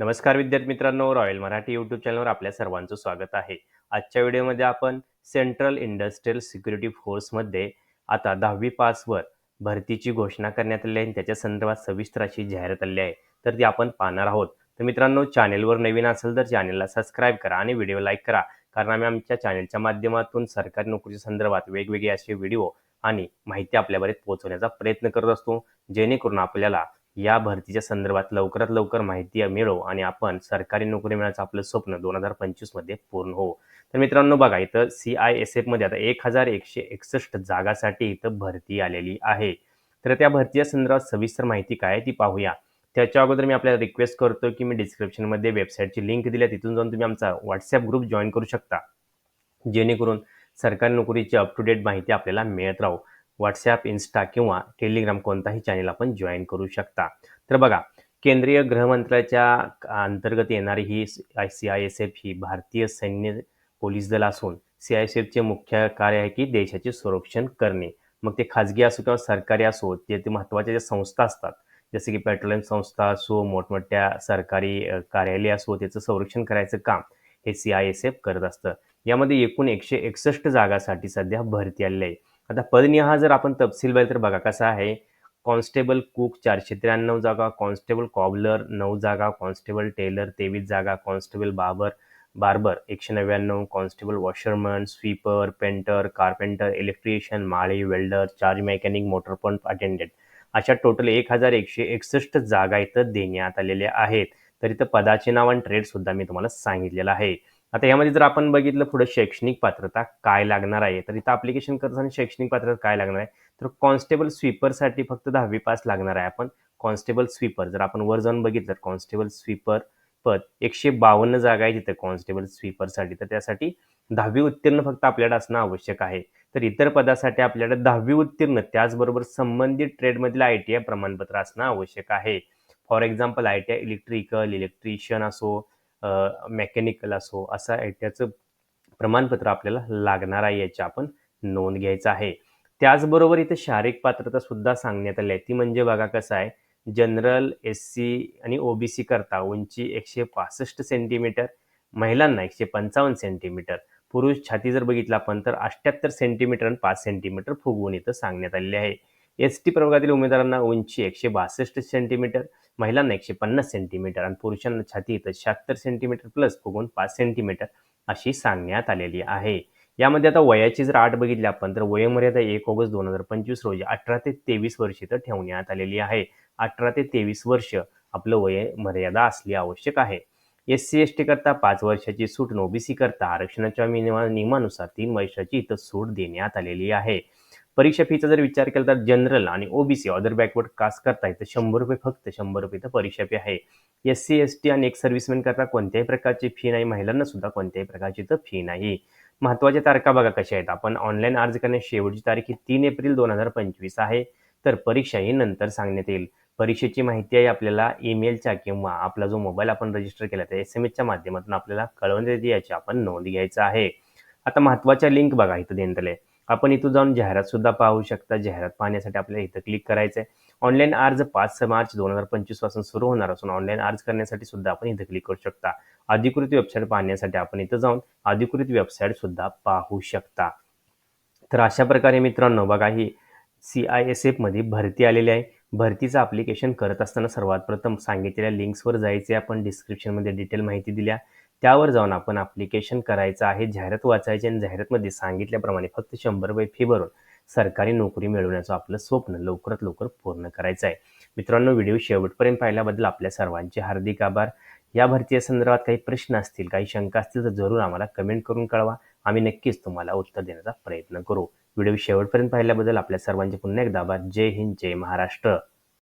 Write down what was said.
नमस्कार विद्यार्थी मित्रांनो रॉयल मराठी यूट्यूब चॅनलवर आपल्या सर्वांचं स्वागत आहे. आजच्या व्हिडिओमध्ये आपण सेंट्रल इंडस्ट्रियल सिक्युरिटी फोर्समध्ये आता दहावी पासवर भरतीची घोषणा करण्यात आली आहे आणि त्याच्या संदर्भात सविस्तर अशी जाहिरात आली आहे. तर ती आपण पाहणार आहोत. तर मित्रांनो चॅनेलवर नवीन असेल तर चॅनेलला सबस्क्राईब करा आणि व्हिडिओ लाईक करा. कारण आम्ही आमच्या चॅनेलच्या माध्यमातून सरकारी नोकरीच्या संदर्भात वेगवेगळे असे व्हिडिओ आणि माहिती आपल्यापर्यंत पोहोचवण्याचा प्रयत्न करत असतो. जेणेकरून आपल्याला या भरतीच्या संदर्भात लवकरात लवकर माहिती मिळवू आणि आपण सरकारी नोकरी मिळायचं आपलं स्वप्न दोन हजार पंचवीसमध्ये पूर्ण हो तर मित्रांनो बघा इथं सी आय एस एफमध्ये आता एक हजार एकशे एकसष्ट जागासाठी इथं भरती आलेली आहे. तर त्या भरतीच्या संदर्भात सविस्तर माहिती काय आहे ती पाहूया. त्याच्या अगोदर मी आपल्याला रिक्वेस्ट करतो की मी डिस्क्रिप्शनमध्ये वेबसाईटची लिंक दिली आहे तिथून जाऊन तुम्ही आमचा व्हॉट्सअप ग्रुप जॉईन करू शकता. जेणेकरून सरकारी नोकरीची अप टू डेट माहिती आपल्याला मिळत राहू. व्हॉट्सॲप इन्स्टा किंवा टेलिग्राम कोणताही चॅनेल आपण जॉईन करू शकता. तर बघा केंद्रीय गृहमंत्र्याच्या अंतर्गत येणारी ही सी आय एस एफ ही भारतीय सैन्य पोलीस दल असून सी आय एस एफचे मुख्य कार्य आहे की देशाचे संरक्षण करणे. मग ते खाजगी असो किंवा सरकारी असो ते ते महत्त्वाच्या ज्या संस्था असतात जसे की पेट्रोलियम संस्था असो मोठमोठ्या सरकारी कार्यालय असो त्याचं संरक्षण करायचं काम हे सी आय एस एफ करत असतं. यामध्ये एकूण एकशे एकसष्ट जागासाठी सध्या भरती आलेली आहे. आता पदनिहा जर आपण तपशील बघितलं तर बघा कसा आहे. कॉन्स्टेबल कुक चारशे त्र्याण्णव जागा कॉन्स्टेबल कॉबलर नऊ जागा कॉन्स्टेबल टेलर तेवीस जागा कॉन्स्टेबल बाबर बार्बर एकशे नव्याण्णव constable washerman sweeper painter carpenter electrician माळी welder charge mechanic motor pump attendant अशा टोटल एक हजार एकशे एकसष्ट जागा इथं देण्यात आलेल्या आहेत. तर इथं पदाचे नाव आणि ट्रेड सुद्धा मी तुम्हाला सांगितलेलं आहे. आता यामध्ये जर आपण बघितलं पुढे शैक्षणिक पात्रता काय लागणार आहे तर इथं अप्लिकेशन करताना शैक्षणिक पात्रता काय लागणार आहे तर कॉन्स्टेबल स्वीपरसाठी फक्त दहावी पास लागणार आहे आपण. कॉन्स्टेबल स्वीपर जर आपण वर जाऊन बघितलं तर कॉन्स्टेबल स्वीपर पद एकशे बावन्न जागा आहे तिथे कॉन्स्टेबल स्वीपरसाठी तर त्यासाठी दहावी उत्तीर्ण फक्त आपल्याला असणं आवश्यक आहे. तर इतर पदासाठी आपल्याला दहावी उत्तीर्ण त्याचबरोबर संबंधित ट्रेडमधील आय टी आय प्रमाणपत्र असणं आवश्यक आहे. For example I T I electrical electrician असो मेकॅनिकल असो असं त्याचं प्रमाणपत्र आपल्याला लागणार आहे याची आपण नोंद घ्यायचं आहे. त्याचबरोबर इथे शारीरिक पात्रता सुद्धा सांगण्यात आली आहे. ती म्हणजे बघा कसं आहे जनरल एस सी आणि ओबीसी करता उंची एकशे पासष्ट सेंटीमीटर महिलांना एकशे पंचावन्न सेंटीमीटर पुरुष छाती जर बघितलं आपण तर अठ्ठ्याहत्तर सेंटीमीटर आणि पाच सेंटीमीटर फुगवून इथं सांगण्यात आलेले आहे. एस टी प्रवर्गातील उमेदवारांना उंची एकशे बासष्ट सेंटीमीटर महिलांना एकशे पन्नास सेंटीमीटर आणि पुरुषांना छाती इथं शहात्तर सेंटीमीटर प्लस फुगून पाच सेंटीमीटर अशी सांगण्यात आलेली आहे. यामध्ये आता वयाची जर आठ बघितली आपण तर वयोमर्यादा एक ऑगस्ट दोन हजार पंचवीस रोजी अठरा ते तेवीस वर्ष इथं ठेवण्यात आलेली आहे. अठरा ते तेवीस वर्ष आपलं वयमर्यादा असली आवश्यक आहे. एस सी एस टी करता पाच वर्षाची सूट ओबीसी करता आरक्षणाच्या नियमानुसार तीन वर्षाची इथं सूट देण्यात आलेली आहे. परीक्षा फीचा जर विचार केला तर जनरल आणि ओबीसी अदर बॅकवर्ड कास्ट करता येतं. शंभर रुपये फक्त शंभर रुपये इथं परीक्षा फी आहे. एस सी एस टी आणि एक सर्व्हिसमॅन करता कोणत्याही प्रकारची फी नाही. महिलांना सुद्धा कोणत्याही प्रकारची इथं फी नाही. महत्त्वाच्या तारखा बघा कशा आहेत. आपण ऑनलाईन अर्ज करण्याची शेवटची तारीख ही तीन एप्रिल दोन हजार पंचवीस आहे. तर परीक्षा ही नंतर सांगण्यात येईल. परीक्षेची माहिती आहे आपल्याला ईमेलच्या किंवा आपला जो मोबाईल आपण रजिस्टर केला त्या एस एम एसच्या माध्यमातून आपल्याला कळवण्यात याची आपण नोंद घ्यायचं आहे. आता महत्त्वाच्या लिंक बघा इथं देण्यात आले आपण इथं जाऊन जाहिरात सुद्धा पाहू शकता. जाहिरात पाहण्यासाठी आपल्याला इथं क्लिक करायचं आहे ऑनलाईन अर्ज पाच मार्च दोन हजार पंचवीसपासून सुरू होणार असून ऑनलाईन अर्ज करण्यासाठी सुद्धा आपण इथं क्लिक करू शकता. अधिकृत वेबसाईट पाहण्यासाठी आपण इथं जाऊन अधिकृत वेबसाईट सुद्धा पाहू शकता. तर अशा प्रकारे मित्रांनो बघा ही सी आय एस एफमध्ये भरती आलेली आहे. भरतीचं ॲप्लिकेशन करत असताना सर्वात प्रथम सांगितलेल्या लिंक्सवर जायचे आपण डिस्क्रिप्शनमध्ये डिटेल माहिती दिल्या. त्यावर जाऊन आपण ॲप्लिकेशन करायचं आहे जाहिरात वाचायची आणि जाहिरातमध्ये सांगितल्याप्रमाणे फक्त शंभर रुपये फी भरून सरकारी नोकरी मिळवण्याचं आपलं स्वप्न लवकरात लवकर पूर्ण करायचं आहे. मित्रांनो व्हिडिओ शेवटपर्यंत पाहिल्याबद्दल आपल्या सर्वांचे हार्दिक आभार. या भरतीच्या संदर्भात काही प्रश्न असतील काही शंका असतील तर जरूर आम्हाला कमेंट करून कळवा. आम्ही नक्कीच तुम्हाला उत्तर देण्याचा प्रयत्न करू. व्हिडिओ शेवटपर्यंत पाहिल्याबद्दल आपल्या सर्वांचे पुन्हा एकदा आभार. जय हिंद जय महाराष्ट्र.